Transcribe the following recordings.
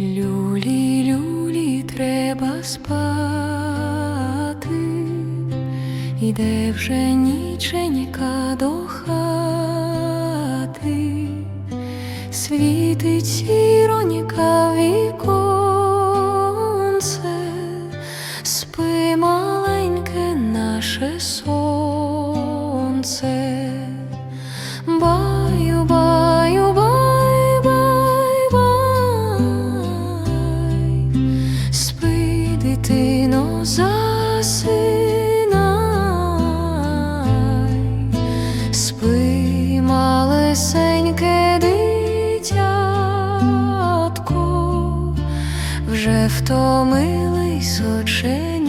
Люлі, люлі, треба спати, іде вже ніченька до хати, світить сіронька віконце, спи маленьке наше сонце. Втомились оченятка.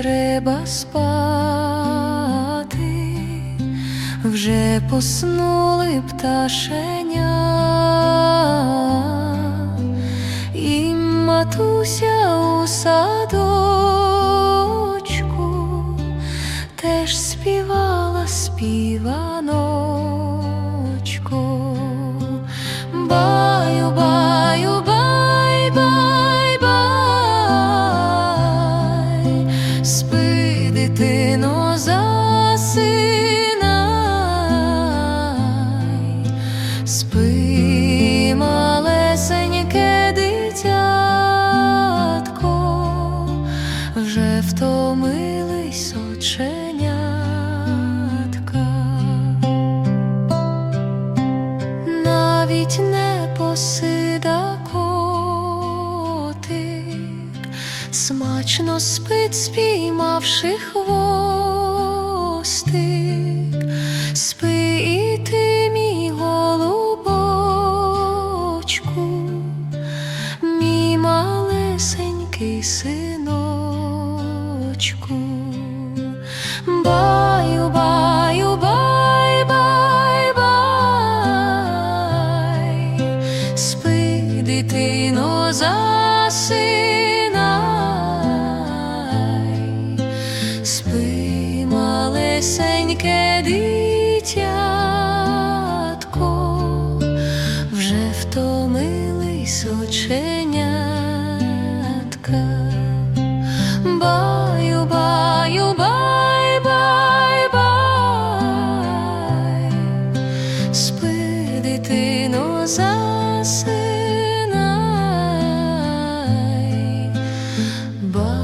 Треба спати, вже поснули пташеня, і матуся у садочку смачно спить, спіймавши хвостик, спи і ти, мій голубочку, мій малесенький синочку. Баю, баю, бай, спи, дитино, засинай, малесеньке дитятко, вже втомились оченятка. Баю, баю, бай, бай, бай, спи дитино засинай. Bye.